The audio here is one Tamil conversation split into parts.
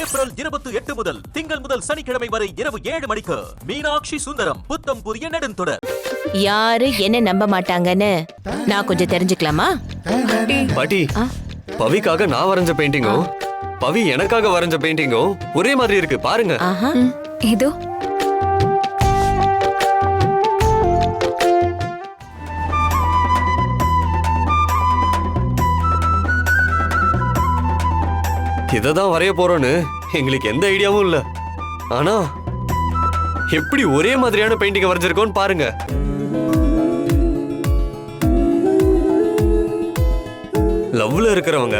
ஏப்ரல் இருபத்தி எட்டு முதல் திங்கள் முதல் சனிக்கிழமை வரை இரவு ஏழு மணிக்கு மீனாட்சி சுந்தரம் புத்தம் புதிய நெடுந்தொடர். யாரு என்ன நம்ப மாட்டாங்கன்னு நான் கொஞ்சம் தெரிஞ்சுக்கலாமா? பாட்டி? பவிக்காக நான் வரைஞ்ச பெயிண்டிங்கும் பவி எனக்காக வரைஞ்ச பெயிண்டிங்கும் ஒரே மாதிரி இருக்கு பாருங்க. இதோ இதை தான் வரைய போறோன்னு எங்களுக்கு எந்த ஐடியாவும் இல்ல. ஆனா எப்படி ஒரே மாதிரியான பெயிண்டிங் வரைஞ்சிருக்கோன்னு பாருங்க. லவ்ல இருக்கிறவங்க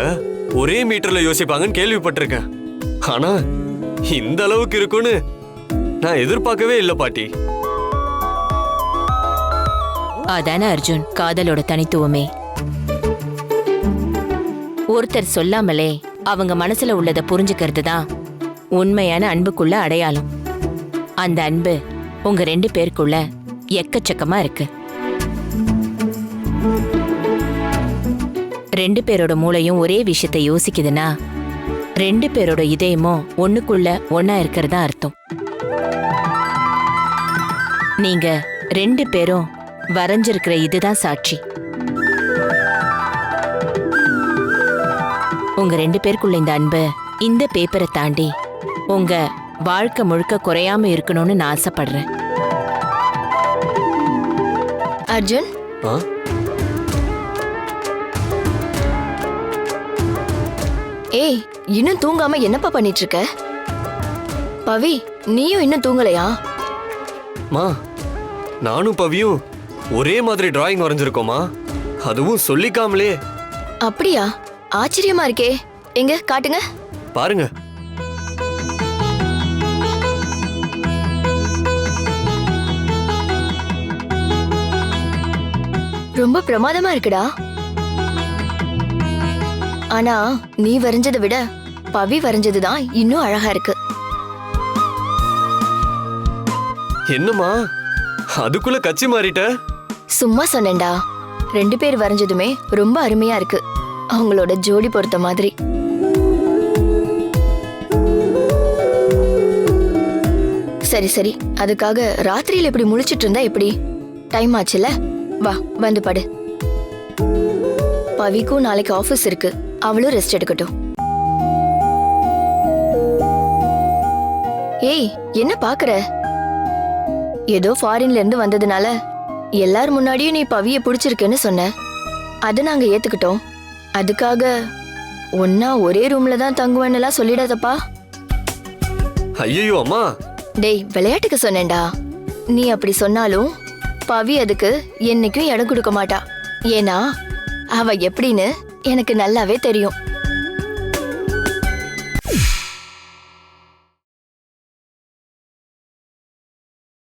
ஒரே மீட்டர்ல யோசிப்பாங்கன்னு கேள்விப்பட்டிருக்கேன். ஆனா இந்த அளவுக்கு இருக்கும்னு நான் எதிர்பார்க்கவே இல்லை பாட்டி. அதானே அர்ஜுன்? காதலோட தனித்துவமே. ஒருத்தர் சொல்லாமலே அவங்க மனசுல உள்ளத புரிஞ்சுக்கிறது தான் உண்மையான அன்புக்குள்ள அடையாளம். அந்த அன்பு உங்க ரெண்டு பேருக்குள்ள எக்கச்சக்கமா இருக்கு. ரெண்டு பேரோட மூளையும் ஒரே விஷயத்தை யோசிக்குதுன்னா ரெண்டு பேரோட இதயமும் ஒண்ணுக்குள்ள ஒன்னா இருக்கிறதா அர்த்தம். நீங்க ரெண்டு பேரும் வரைஞ்சிருக்கிற இதுதான் சாட்சி. உங்க ரெண்டு பேருக்குள்ள இந்த அன்பு இந்த பேப்பரை தாண்டி உங்க வாழ்க்கை முழுக்க குறையாம இருக்கணும்னு நான் ஆசைப்படுறேன். அர்ஜுன்? ஆ? ஏய் இன்னும் தூங்காம என்னப்பா பண்ணிட்டு இருக்க பவி நீயும் இன்னும் தூங்கலையா? மா நானும் பவியும் ஒரே மாதிரி டிராயிங் வரைஞ்சிருக்கோமா அதுவும் சொல்லிக்காமலே. அப்படியா? ஆச்சரியமா இருக்கே. எங்க காட்டுங்க. பாருங்க. ரொம்ப பிரமாதமா இருக்குடா. ஆனா நீ வரைஞ்சதை விட பவி வரைஞ்சது தான் இன்னும் அழகா இருக்கு. என்னம்மா? அதுக்குள்ள கச்சி மாறிட்ட? சும்மா சொன்னேன்டா. ரெண்டு பேர் வரைஞ்சதுமே ரொம்ப அருமையா இருக்கு. அவங்களோட ஜோடி பொறுத்த மாதிரி. சரி சரி. அதுக்காக ராத்திரியில் இப்படி முழிச்சிட்டு இருந்தா எப்படி? டைம் ஆச்சுல வா வந்து படு. பவிக்கும் நாளைக்கு ஆஃபீஸ் இருக்கு. அவளும் ரெஸ்ட் எடுக்கட்டும். ஏய் என்ன பாக்குற? ஏதோ ஃபாரின்ல இருந்து வந்ததுனால எல்லார் முன்னாடியும் நீ பவிய பிடிச்சிருக்குன்னு சொன்ன. அதை நாங்க ஏத்துக்கிட்டோம். அதுக்காக ஒன்னா ஒரே ரூம்ல தான் தங்குவேன்னுலாம் சொல்லிடாதப்பா. ஐயோ அம்மா. டேய் விளையாட்டுக்கு சொன்னேன்டா. நீ அப்படி சொன்னாலும் பவி அதுக்கு என்னைக்கும் இடம் கொடுக்க மாட்டா. ஏன்னா அவ எப்படின்னு எனக்கு நல்லாவே தெரியும்.